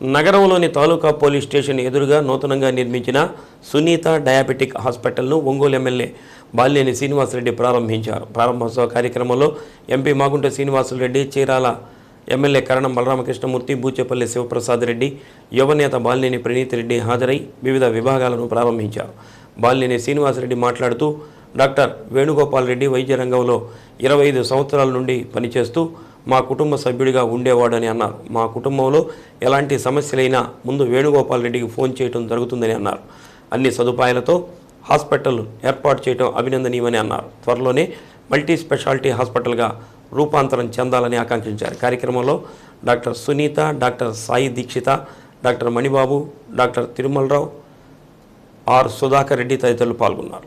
నగరంలోని తాలూకా police station ఎదురుగా నూతనంగా నిర్మించిన సునీత డయాబెటిక్ హాస్పిటల్ను ఒంగోలు ఎమ్మెల్యే బాల్యేని శ్రీనివాసరెడ్డి ప్రారంభించారు. ప్రారంభోత్సవ కార్యక్రమంలో ఎంపీ మాగుంట శ్రీనివాసరెడ్డి చీరాల ఎమ్మెల్యే కరణం బలరామకృష్ణమూర్తి బూచేపల్లి శివప్రసాద్ రెడ్డి యువనేత బాలినేని ప్రణీత్ రెడ్డి హాజరై వివిధ విభాగాలను ప్రారంభించారు. బాలినేని శ్రీనివాసరెడ్డి మాట్లాడుతూ డాక్టర్ వేణుగోపాల్ రెడ్డి వైద్య రంగంలో ఇరవై ఐదు సంవత్సరాల నుండి పనిచేస్తూ మా కుటుంబ సభ్యుడిగా ఉండేవాడని అన్నారు. మా కుటుంబంలో ఎలాంటి సమస్యలైనా ముందు వేణుగోపాల్ రెడ్డికి ఫోన్ చేయడం జరుగుతుందని అన్నారు. అన్ని సదుపాయాలతో హాస్పిటల్ ఏర్పాటు చేయడం అభినందనీయమని అన్నారు. త్వరలోనే మల్టీ స్పెషాలిటీ హాస్పిటల్గా రూపాంతరం చెందాలని ఆకాంక్షించారు. కార్యక్రమంలో doctor Sunitha doctor Sai Dikshitha doctor Manibabu doctor Tirumala Rao R Sudhakar Reddy తదితరులు పాల్గొన్నారు.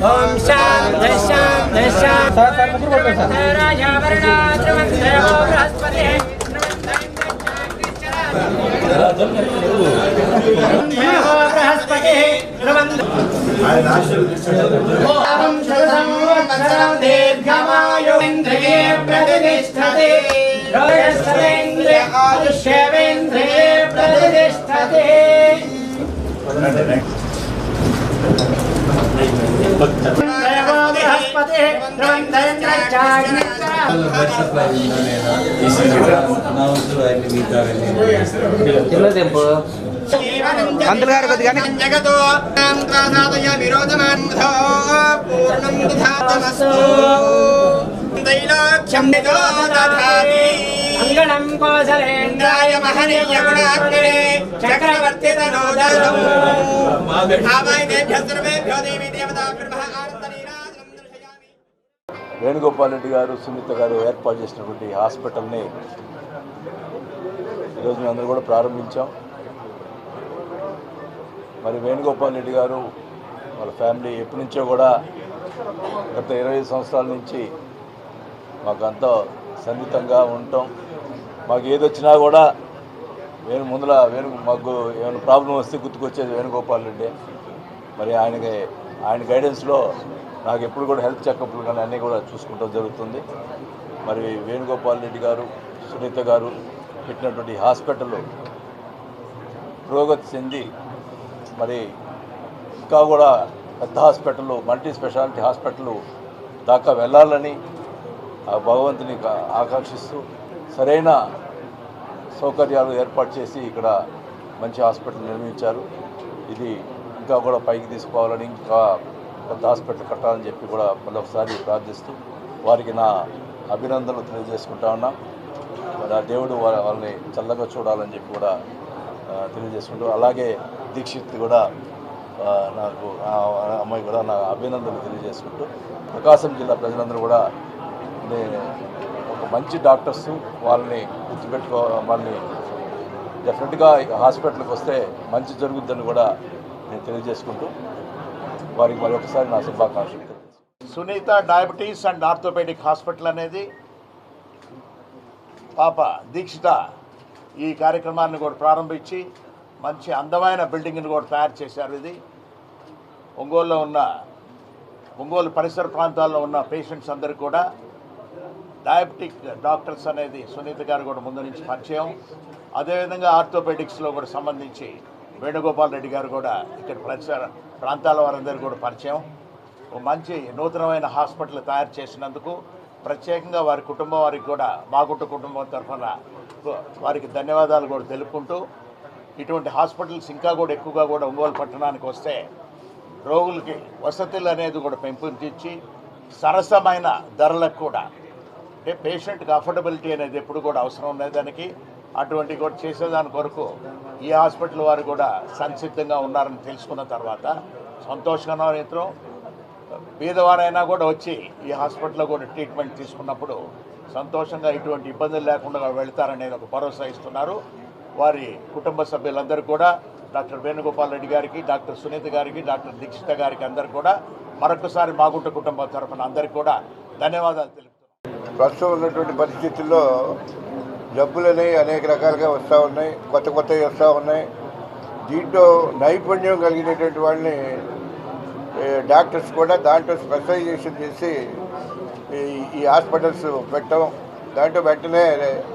ఓం శాంతి శాంతి దీర్ఘమాయుంద్రియే ప్రతిష్టతే రోయస్వేంద్రియ ప్రతిష్టతే పంతులు గారు కొద్దిగా జగతో సాధయ పూర్ణం కోసలేంద్రాయ మహనీయ గుణాగ్నే చక్రవర్తి వేణుగోపాల్ రెడ్డి గారు సునీత గారు ఏర్పాటు చేసినటువంటి హాస్పిటల్ని ఈరోజు మేము అందరూ కూడా ప్రారంభించాం. మరి వేణుగోపాల్ రెడ్డి గారు వాళ్ళ ఫ్యామిలీ ఎప్పటి నుంచో కూడా గత ఇరవై సంవత్సరాల నుంచి మాకు అంతా సన్నిహితంగా ఉండటం మాకు ఏది వచ్చినా కూడా వేణు ముందర వేణు మాకు ఏమైనా ప్రాబ్లం వస్తే గుర్తుకొచ్చేది వేణుగోపాల్ రెడ్డి. మరి ఆయనకి ఆయన గైడెన్స్లో నాకు ఎప్పుడు కూడా హెల్త్ చెకప్లు కానీ అన్నీ కూడా చూసుకుంటాం జరుగుతుంది. మరి వేణుగోపాల్ రెడ్డి గారు సునీత గారు పెట్టినటువంటి హాస్పిటల్ పురోగతి చెంది మరి ఇంకా కూడా పెద్ద హాస్పిటల్ మల్టీ స్పెషాలిటీ హాస్పిటల్ దాకా వెళ్ళాలని ఆ భగవంతుని ఆకర్షిస్తూ సరైన సౌకర్యాలు ఏర్పాటు చేసి ఇక్కడ మంచి హాస్పిటల్ నిర్మించారు. ఇది ఇంకా కూడా పైకి తీసుకోవాలని ఇంకా పెద్ద హాస్పిటల్ కట్టాలని చెప్పి కూడా మరొకసారి ప్రార్థిస్తూ వారికి నా అభినందనలు తెలియజేసుకుంటా ఉన్నా. ఆ దేవుడు వాళ్ళని చల్లగా చూడాలని చెప్పి కూడా తెలియజేసుకుంటూ అలాగే దీక్షిత్ కూడా నాకు అమ్మాయి కూడా నా అభినందనలు తెలియజేసుకుంటూ ప్రకాశం జిల్లా ప్రజలందరూ కూడా నే- ఒక మంచి డాక్టర్స్ వాళ్ళని గుర్తుపెట్టుకో వాళ్ళని డెఫినెట్గా హాస్పిటల్కి వస్తే మంచి జరుగుద్దని కూడా నేను తెలియజేసుకుంటూ వారికి మరొకసారి నా శుభాకాంక్షలు Sunitha diabetes and orthopaedic hospital అనేది పాప దీక్షిత ఈ కార్యక్రమాన్ని కూడా ప్రారంభించి మంచి అందమైన బిల్డింగ్ని కూడా తయారు చేశారు ఇది. ఒంగోలులో ఉన్న ఒంగోలు పరిసర ప్రాంతాల్లో ఉన్న పేషెంట్స్ అందరికీ కూడా డయాబెటిక్ డాక్టర్స్ అనేది సునీత గారు కూడా ముందు నుంచి పరిచయం. అదేవిధంగా ఆర్థోపెడిక్స్లో కూడా సంబంధించి వేణుగోపాల్ రెడ్డి గారు కూడా ఇక్కడ ప్రచార ప్రాంతాల వారందరూ కూడా పరిచయం. ఓ మంచి నూతనమైన హాస్పిటల్ తయారు చేసినందుకు ప్రత్యేకంగా వారి కుటుంబం వారికి కూడా మాగుట్ట కుటుంబం తరఫున వారికి ధన్యవాదాలు కూడా తెలుపుకుంటూ ఇటువంటి హాస్పిటల్స్ ఇంకా కూడా ఎక్కువగా కూడా ఒంగోలు పట్టణానికి వస్తే రోగులకి వసతులు అనేది కూడా పెంపొందించి సరసమైన ధరలకు కూడా అంటే పేషెంట్కి అఫోర్డబిలిటీ అనేది ఎప్పుడు కూడా అవసరం ఉన్నది దానికి. అటువంటి కూడా చేసేదాని కొరకు ఈ హాస్పిటల్ వారు కూడా సంసిద్ధంగా ఉన్నారని తెలుసుకున్న తర్వాత సంతోషంగా ఇతరం పేదవారైనా కూడా వచ్చి ఈ హాస్పిటల్లో కూడా ట్రీట్మెంట్ తీసుకున్నప్పుడు సంతోషంగా ఇటువంటి ఇబ్బందులు లేకుండా వెళ్తారనేది ఒక భరోసా ఇస్తున్నారు. వారి కుటుంబ సభ్యులందరూ కూడా డాక్టర్ వేణుగోపాల్ రెడ్డి గారికి డాక్టర్ సునీత గారికి డాక్టర్ దీక్షిత గారికి అందరు కూడా మరొకసారి మాగుంట కుటుంబం తరఫున అందరికీ కూడా ధన్యవాదాలు తెలుపు ప్రస్తుతం ఉన్నటువంటి పరిస్థితుల్లో జబ్బులు అనేవి అనేక రకాలుగా వస్తూ ఉన్నాయి కొత్త కొత్తవి వస్తూ ఉన్నాయి. దీంట్లో నైపుణ్యం కలిగినటువంటి వాళ్ళని డాక్టర్స్ కూడా దాంట్లో స్పెషలైజేషన్ చేసి ఈ- ఈ హాస్పిటల్స్ పెట్టడం దాంట్లో వెంటనే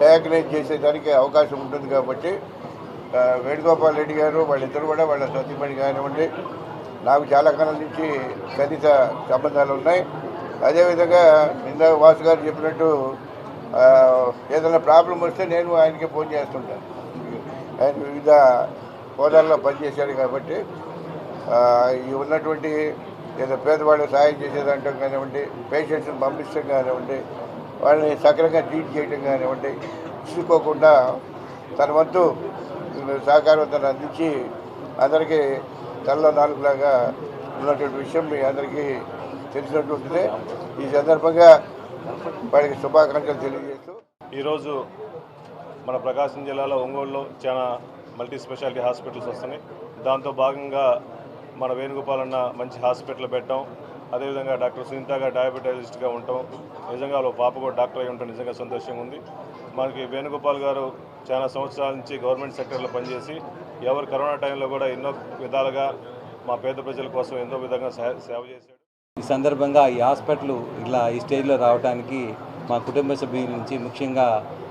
డయాగ్నైజ్ చేసేదానికి అవకాశం ఉంటుంది కాబట్టి వేణుగోపాల్ రెడ్డి గారు వాళ్ళిద్దరు కూడా వాళ్ళ సతీమణి కానివ్వండి నాకు చాలా కాలం నుంచి సన్నిహిత సంబంధాలు ఉన్నాయి. అదేవిధంగా నిన్న వాసు గారు చెప్పినట్టు ఏదైనా ప్రాబ్లం వస్తే నేను ఆయనకి ఫోన్ చేస్తుంటాను ఆయన వివిధ హోదాల్లో పనిచేశాడు కాబట్టి ఈ ఉన్నటువంటి ఏదో పేదవాళ్ళు సహాయం చేసేదంటే కానివ్వండి పేషెంట్స్ని పంపించడం కానివ్వండి వాళ్ళని సక్రమంగా ట్రీట్ చేయడం కానివ్వండి చూసుకోకుండా తన వంతు సహకారం తను అందించి అందరికీ తనలో నాలుగులాగా ఉన్నటువంటి విషయం మీ అందరికీ తెలిసినటువంటిదే ఈ సందర్భంగా వారికి శుభాకాంక్షలు తెలియజేస్తూ ఈరోజు మన ప్రకాశం జిల్లాలో ఒంగోలులో చాలా మల్టీ స్పెషాలిటీ హాస్పిటల్స్ వస్తున్నాయి. దాంతో భాగంగా మన వేణుగోపాల్ అన్న మంచి హాస్పిటల్ పెట్టాం. అదేవిధంగా డాక్టర్ సునీతగా డయాబెటాలజిస్ట్గా ఉంటాం. నిజంగా వాళ్ళ పాప కూడా డాక్టర్ అయి ఉంటాం నిజంగా సంతోషంగా ఉంది. మనకి వేణుగోపాల్ గారు చాలా సంవత్సరాల నుంచి గవర్నమెంట్ సెక్టర్లో పనిచేసి ఎవరు కరోనా టైంలో కూడా ఎన్నో విధాలుగా మా పేద ప్రజల కోసం ఎంతో విధంగా సేవ చేశాడు. ఈ సందర్భంగా ఈ హాస్పిటల్ ఇలా ఈ స్టేజ్లో రావడానికి మా కుటుంబ సభ్యుల నుంచి ముఖ్యంగా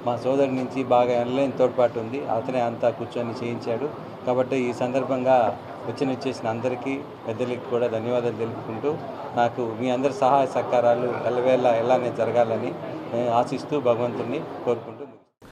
మా సోదరుడి నుంచి బాగా ఎన్లైన్ తోడ్పాటు ఉంది. అతనే అంతా కూర్చొని చేయించాడు. కాబట్టి ఈ సందర్భంగా వచ్చిన వచ్చేసిన అందరికీ పెద్దలకి కూడా ధన్యవాదాలు తెలుపుకుంటూ నాకు మీ అందరి సహాయ సహకారాలు ఎల్లవేళ ఎలానే జరగాలని నేను ఆశిస్తూ భగవంతుని కోరుకుంటూ